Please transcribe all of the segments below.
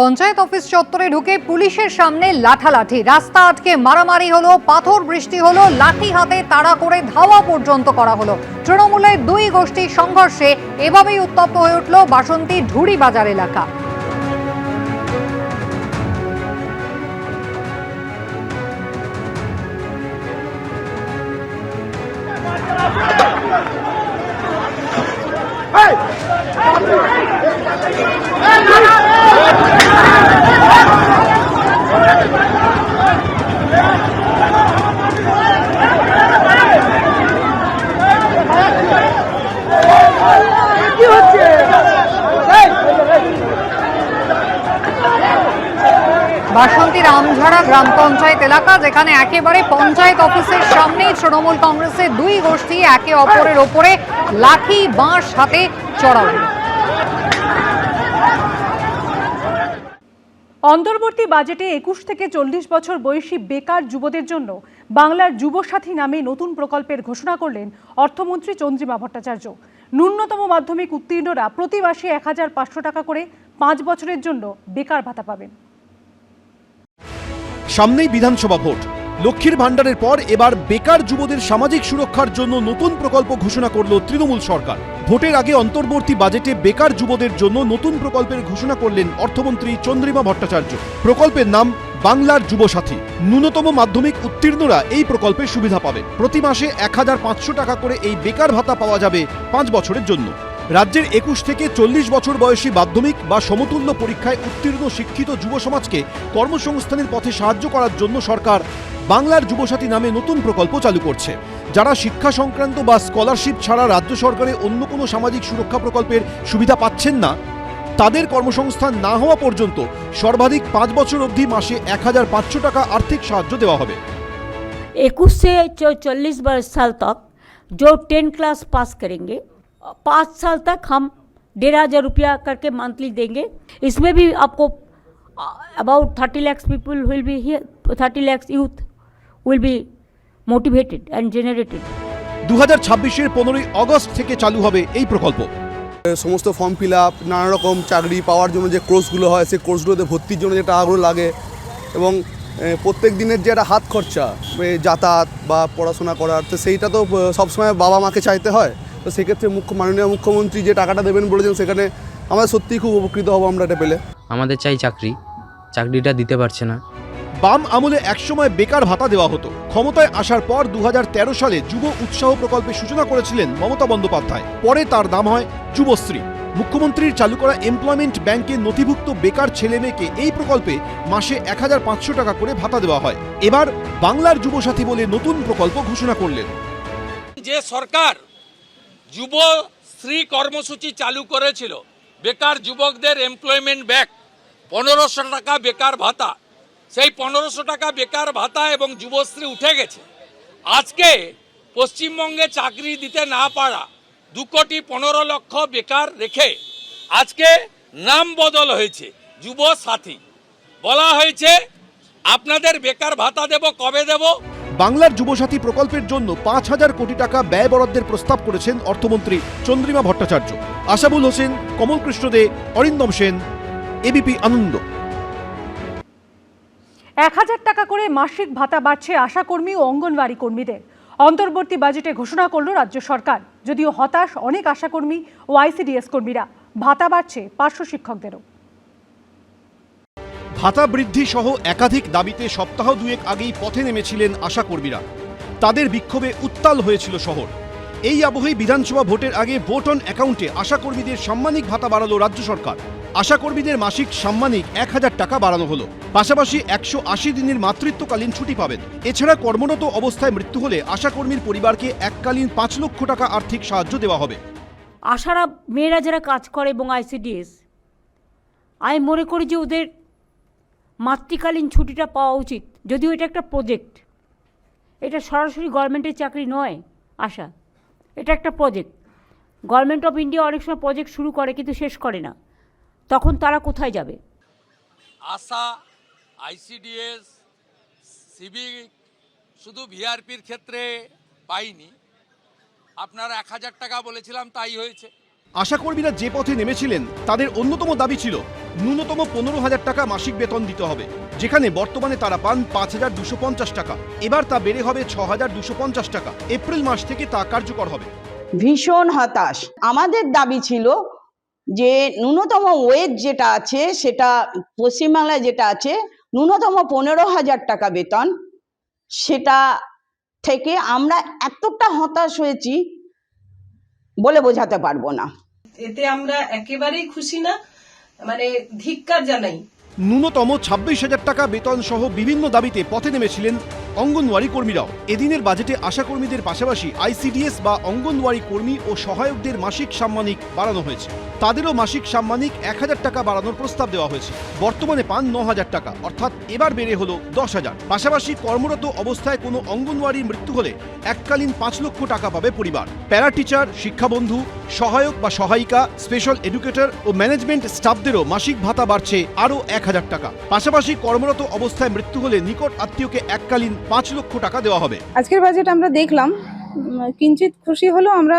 Panchayat office চত্বরে ঢুকে পুলিশের সামনে লাঠালাঠি। রাস্তা আটকে মারামারি হলো, পাথর বৃষ্টি হলো, লাঠি হাতে তাড়া করে ধাওয়া পর্যন্ত করা হলো। তৃণমূলের দুই গোষ্ঠীর সংঘর্ষে এভাবেই উত্তপ্ত হয়ে উঠল বাসন্তী ঢুড়ি বাজার এলাকা। বাসন্তী গ্রাম পঞ্চায়েত এলাকা, যেখানে একেবারে পঞ্চায়েত অফিসের সামনেই তৃণমূল কংগ্রেসের দুই গোষ্ঠী একে অপরের ওপরে লাঠি, বাঁশ হাতে চড়াও। অন্তর্বর্তী বাজেটে একুশ থেকে চল্লিশ বছর বয়সী বেকার যুবদের জন্য বাংলার যুবসাথী নামে নতুন প্রকল্পের ঘোষণা করলেন অর্থমন্ত্রী চন্দ্রিমা ভট্টাচার্য। ন্যূনতম মাধ্যমিক উত্তীর্ণরা প্রতি মাসে এক হাজার পাঁচশো টাকা করে পাঁচ বছরের জন্য বেকার ভাতা পাবেন। সামনেই বিধানসভা ভোট। লক্ষ্মীর ভাণ্ডারের পর এবার বেকার যুবদের সামাজিক সুরক্ষার জন্য নতুন প্রকল্প ঘোষণা করল তৃণমূল সরকার। ভোটের আগে অন্তর্বর্তী বাজেটে বেকার যুবদের জন্য নতুন প্রকল্পের ঘোষণা করলেন অর্থমন্ত্রী চন্দ্রিমা ভট্টাচার্য। প্রকল্পের নাম বাংলার যুবসাথী। ন্যূনতম মাধ্যমিক উত্তীর্ণরা এই প্রকল্পে সুবিধা পাবে। প্রতি মাসে এক হাজার পাঁচশো টাকা করে এই বেকার ভাতা পাওয়া যাবে পাঁচ বছরের জন্য। রাজ্যের একুশ থেকে চল্লিশ বছর বয়সী মাধ্যমিক বা সমতুল্য পরীক্ষায় উত্তীর্ণ শিক্ষিত যুব সমাজকে কর্মসংস্থানের পথে সাহায্য করার জন্য সরকার বাংলার যুবসাথী নামে নতুন প্রকল্প চালু করছে যারা শিক্ষা সংক্রান্ত বা স্কলারশিপ ছাড়া রাজ্য সরকারের অন্য কোনো সামাজিক সুরক্ষা প্রকল্পের সুবিধা পাচ্ছেন না তাদের কর্মসংস্থান না হওয়া পর্যন্ত সর্বাধিক পাঁচ বছর অবধি মাসে এক হাজার পাঁচশো টাকা আর্থিক সাহায্য देवा হবে इक्कीस से चालीस वर्ष साल तक जो टेन क्लास पास करेंगे पाँच साल तक हम डेढ़ हज़ार रुपया करके मंथली देंगे इसमें भी आपको about thirty lakhs people will be here thirty lakhs youth will be motivated and generated দু হাজার ছাব্বিশের পনেরোই অগস্ট থেকে চালু হবে এই প্রকল্প সমস্ত ফর্ম ফিল আপ নানা রকম চাকরি পাওয়ার জন্য যে কোর্সগুলো হয় সেই কোর্সগুলোতে ভর্তির জন্য যে টাকাগুলো লাগে এবং এ, প্রত্যেক দিনের যে একটা হাত খরচা এ, যাতায়াত বা পড়াশোনা করার তো সেইটা তো এ, সবসময় বাবা মাকে চাইতে হয় তো সেক্ষেত্রে মুখ্য মাননীয় মুখ্যমন্ত্রী যে টাকাটা দেবেন বলেছেন সেখানে আমরা সত্যিই খুব উপকৃত হব আমরা এটা পেলে। আমাদের চাই চাকরি। চাকরিটা দিতে পারছে না। বাম আমলে একসময় বেকার ভাতা দেওয়া হতো। ক্ষমতায় আসার পর দু হাজার তেরো সালে যুব উৎসাহ প্রকল্পের সূচনা করেছিলেন মমতা বন্দ্যোপাধ্যায়। পরে তার নাম হয় যুবশ্রী। মুখ্যমন্ত্রীর চালু করা এমপ্লয়মেন্ট ব্যাংকে নথিভুক্ত বেকার ছেলে মেয়েকে এই প্রকল্পে মাসে এক হাজার পাঁচশো টাকা করে ভাতা দেওয়া হয়। এবার বাংলার যুবসাথী বলে নতুন প্রকল্প ঘোষণা করলেন। যে সরকার যুব শ্রী কর্মসূচি চালু করেছিল। বেকার যুবকদের এমপ্লয়মেন্ট ব্যাক পনেরোশো টাকা বেকার ভাতা। সেই পনেরোশো টাকা বেকার ভাতা এবং যুবশ্রী উঠে গেছে। আজকে পশ্চিমবঙ্গে চাকরি দিতে না পারা দু কোটি পনেরো লক্ষ বেকার রেখে আজকে নাম বদল হয়েছে যুব সাথী। বলা হয়েছে, আপনাদের বেকার ভাতা দেব, কবে দেবো? বাংলার যুবসাথী প্রকল্পের জন্য পাঁচ হাজার কোটি টাকা ব্যয় বরাদ্দের প্রস্তাব করেছেন অর্থমন্ত্রী চন্দ্রিমা ভট্টাচার্য। আশাবুল হোসেন, কমল কৃষ্ণ দে, অরিন্দম সেন, এবিপি আনন্দ। এক হাজার টাকা করে মাসিক ভাতা বাড়ছে আশাকর্মী ও অঙ্গনওয়াড়ি কর্মীদের। অন্তর্বর্তী বাজেটে ঘোষণা করল রাজ্য সরকার। যদিও হতাশ অনেক আশাকর্মী ও আইসিডিএস কর্মীরা। ভাতা বাড়ছে পার্শ্ব শিক্ষকদেরও। ভাতা বৃদ্ধি সহ একাধিক দাবিতে সপ্তাহ দুয়েক আগেই পথে নেমেছিলেন আশাকর্মীরা। তাদের বিক্ষোভে উত্তাল হয়েছিল শহর। এই আবহেই বিধানসভা ভোটের আগে ভোট অন অ্যাকাউন্টে আশাকর্মীদের সাম্মানিক ভাতা বাড়ালো রাজ্য সরকার। আশাকর্মীদের মাসিক সাম্মানিক এক হাজার টাকা বাড়ানো হলো। পাশাপাশি একশো আশি দিনের মাতৃত্বকালীন ছুটি পাবেন। এছাড়া কর্মরত অবস্থায় মৃত্যু হলে আশাকর্মীর পরিবারকে এককালীন পাঁচ লক্ষ টাকা আর্থিক সাহায্য দেওয়া হবে। আশারা মেয়েরা যারা কাজ করে এবং আইসিডিএস, আমি মনে করি যে ওদের মাতৃকালীন ছুটিটা পাওয়া উচিত। যদিও এটা একটা প্রজেক্ট এটা সরাসরি গভর্নমেন্টের চাকরি নয় আশা। এটা একটা প্রজেক্ট গভর্নমেন্ট অফ ইন্ডিয়া অনেক সময় প্রজেক্ট শুরু করে কিন্তু শেষ করে না। তখন তারা কোথায় যাবে? আশা আইসিডিএস সিভিক শুধু ভিআরপির ক্ষেত্রে পাইনি। আপনার এক হাজার টাকা বলেছিলাম তাই হয়েছে। আশাকর্মীরা যে পথে নেমেছিলেন তাদের অন্যতম দাবি ছিল ন্যূনতম পনেরো হাজার টাকা মাসিক বেতন দিতে হবে। যেখানে বর্তমানে তারা পান পাঁচ হাজার দুশো পঞ্চাশ টাকা। এবার তা বেড়ে হবে ছ হাজার দুশো পঞ্চাশ টাকা। এপ্রিল মাস থেকে তা কার্যকর হবে। ভীষণ হতাশ। আমাদের দাবি ছিল যে ন্যূনতম ওয়েজ যেটা আছে সেটা পশ্চিমবাংলায় যেটা আছে ন্যূনতম পনেরো হাজার টাকা বেতন। সেটা থেকে আমরা এতটা হতাশ হয়েছি বলে বোঝাতে পারব না। এতে আমরা একেবারেই খুশি না। মানে ধিক্কার জানাই। ন্যূনতম ছাব্বিশ হাজার টাকা বেতন সহ বিভিন্ন দাবিতে পথে নেমেছিলেন অঙ্গনওয়াড়ি কর্মীরাও। এদিনের বাজেটে আশা কর্মীদের পাশাপাশি আইসিডিএস বা অঙ্গনওয়াড়ি কর্মী ও সহায়কদের মাসিক সাম্মানিক বাড়ানো হয়েছে। তাদেরও মাসিক সাম্মানিক এক হাজার টাকা বাড়ানোর প্রস্তাব দেওয়া হয়েছে। বর্তমানে পান ন হাজার টাকা, অর্থাৎ এবার বেড়ে হলো দশ হাজার। পাশাপাশি কর্মরত অবস্থায় কোনো অঙ্গনওয়াড়ির মৃত্যু হলে এককালীন পাঁচ লক্ষ টাকা পাবে পরিবার। প্যারা টিচার শিক্ষাবন্ধু সহায়ক বা সহায়িকা স্পেশাল এডুকেটর ও ম্যানেজমেন্ট স্টাফদেরও মাসিক ভাতা বাড়ছে আরও এক হাজার টাকা। পাশাপাশি কর্মরত অবস্থায় মৃত্যু হলে নিকট আত্মীয়কে এককালীন পাঁচ লক্ষ টাকা দেওয়া হবে। আজকের বাজেট আমরা দেখলাম কিঞ্চিত খুশি হলেও আমরা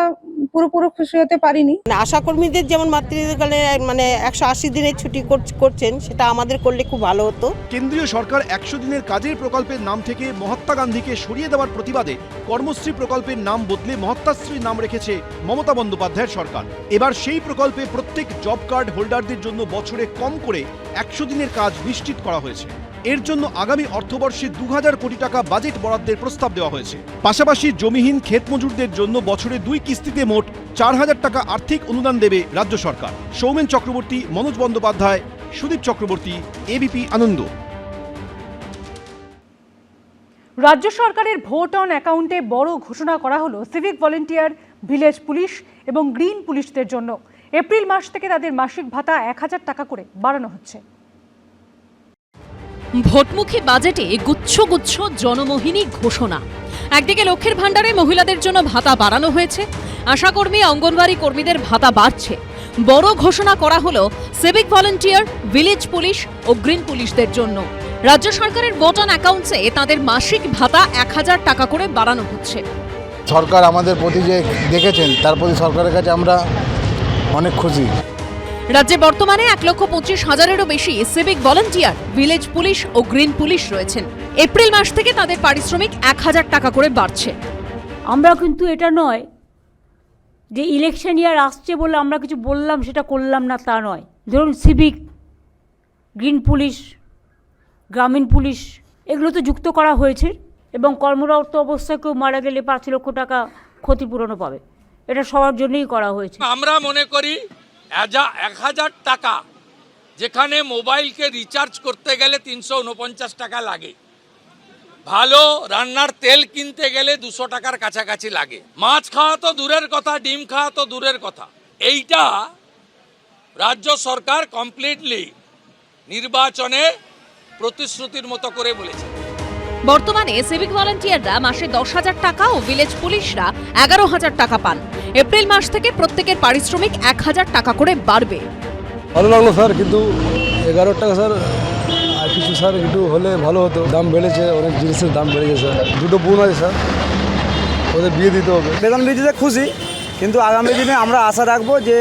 পুরোপুরো খুশি হতে পারিনি। মানে আশাকর্মীদের যেমন মাতৃকালে মানে একশো আশি দিনের ছুটি করছেন সেটা আমাদের করলে খুব ভালো হতো। কেন্দ্রীয় সরকার একশো দিনের কাজের প্রকল্পের নাম থেকে মহাত্মা গান্ধীকে সরিয়ে দেওয়ার প্রতিবাদে কর্মশ্রী প্রকল্পের নাম বদলে মহাত্মাশ্রীর নাম রেখেছে মমতা বন্দ্যোপাধ্যায়ের সরকার। এবার সেই প্রকল্পে প্রত্যেক জব কার্ড হোল্ডারদের জন্য বছরে কম করে একশো দিনের কাজ নিশ্চিত করা হয়েছে। এর জন্য আগামী অর্থবর্ষে দু হাজার কোটি টাকা বাজেট বরাদ্দের প্রস্তাব দেওয়া হয়েছে। পাশাপাশি জমিহীন ক্ষেত মজুরদের জন্য বছরে দুই কিস্তিতে মোট চার হাজার টাকা আর্থিক অনুদান দেবে রাজ্য সরকার। সৌমেন চক্রবর্তী, মনোজ বন্দ্যোপাধ্যায়, সুদীপ চক্রবর্তী এবিপি আনন্দ। রাজ্য সরকারের ভোট অন অ্যাকাউন্টে বড় ঘোষণা করা হলো সিভিক ভলেন্টিয়ার, ভিলেজ পুলিশ এবং গ্রিন পুলিশদের জন্য। এপ্রিল মাস থেকে তাদের মাসিক ভাতা এক হাজার টাকা করে বাড়ানো হচ্ছে। ভোটমুখী বাজেটে গুচ্ছ গুচ্ছ জনমোহিনী ঘোষণা। একদিকে লক্ষ্যের ভাণ্ডারে মহিলাদের জন্য ভাতা বাড়ানো হয়েছে। আশাকর্মী, অঙ্গনওয়াড়ি কর্মীদের ভাতা বাড়ছে। বড় ঘোষণা করা হলো সিভিক ভলেন্টিয়ার, ভিলেজ পুলিশ ও গ্রিন পুলিশদের জন্য। রাজ্য সরকারের ভোট অ্যাকাউন্টসে তাদের মাসিক ভাতা এক হাজার টাকা করে বাড়ানো হচ্ছে। সরকার আমাদের প্রতি যে দেখেছেন, তার প্রতি সরকারের কাছে আমরা অনেক খুশি। রাজ্যে বর্তমানে এক লক্ষ পঁচিশ হাজারেরও বেশি সিভিক ভলেন্টিয়ার ভিলেজ পুলিশ ও গ্রিন পুলিশ রয়েছেন। এপ্রিল মাস থেকে তাদের পারিশ্রমিক এক হাজার টাকা করে বাড়ছে। আমরা কিন্তু এটা নয় যে ইলেকশন ইয়ার আসছে বলে আমরা কিছু বললাম সেটা করলাম না তা নয়। ধরুন সিভিক গ্রিন পুলিশ গ্রামীণ পুলিশ এগুলো তো যুক্ত করা হয়েছে এবং কর্মরত অবস্থায় কেউ মারা গেলে পাঁচ লক্ষ টাকা ক্ষতিপূরণও পাবে। এটা সবার জন্যই করা হয়েছে। আমরা মনে করি এক হাজার টাকা যেখানে মোবাইলকে রিচার্জ করতে গেলে তিনশো উনপঞ্চাশ টাকা লাগে। ভালো রান্নার তেল কিনতে গেলে দুশো টাকার কাছাকাছি লাগে। মাছ খাওয়া তো দূরের কথা, ডিম খাওয়া তো দূরের কথা। এইটা রাজ্য সরকার কমপ্লিটলি নির্বাচনে প্রতিশ্রুতির মতো করে বলেছে। বর্তমানে সিভিক ভলান্টিয়াররা মাসে দশ হাজার টাকা ও ভিলেজ পুলিশরা এগারো হাজার টাকা পান। এপ্রিল মাস থেকে প্রত্যেকের পারিশ্রমিক এক হাজার টাকা করে বাড়বে। ভালো লাগল স্যার কিন্তু এগারো টাকা স্যার আর কিছু স্যার একটু হলে ভালো হতো। দাম বেড়েছে অনেক জিনিসের দাম বেড়ে গেছে। দুটো বোন আছে স্যার ওদের বিয়ে দিতে হবে। বেতন বৃদ্ধিতে খুশি কিন্তু আগামী দিনে আমরা আশা রাখব যে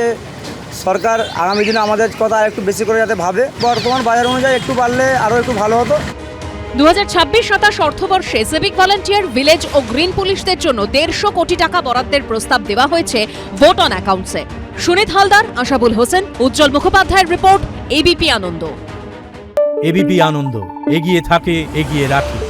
সরকার আগামী দিনে আমাদের কথা আর একটু বেশি করে যাতে ভাবে। বর্তমান বাজার অনুযায়ী একটু বাড়লে আরও একটু ভালো হতো। দু হাজার ছাব্বিশ সাতাশ অর্থবর্ষে সিভিক ভলান্টিয়ার ভিলেজ ও গ্রিন পুলিশদের জন্য দেড়শো কোটি টাকা বরাদ্দের প্রস্তাব দেওয়া হয়েছে ভোট অন অ্যাকাউন্টসে সুনীত হালদার, আশাবুল হোসেন, উজ্জ্বল মুখোপাধ্যায়ের report ABP Ananda ABP Ananda এগিয়ে থাকে, এগিয়ে রাখে।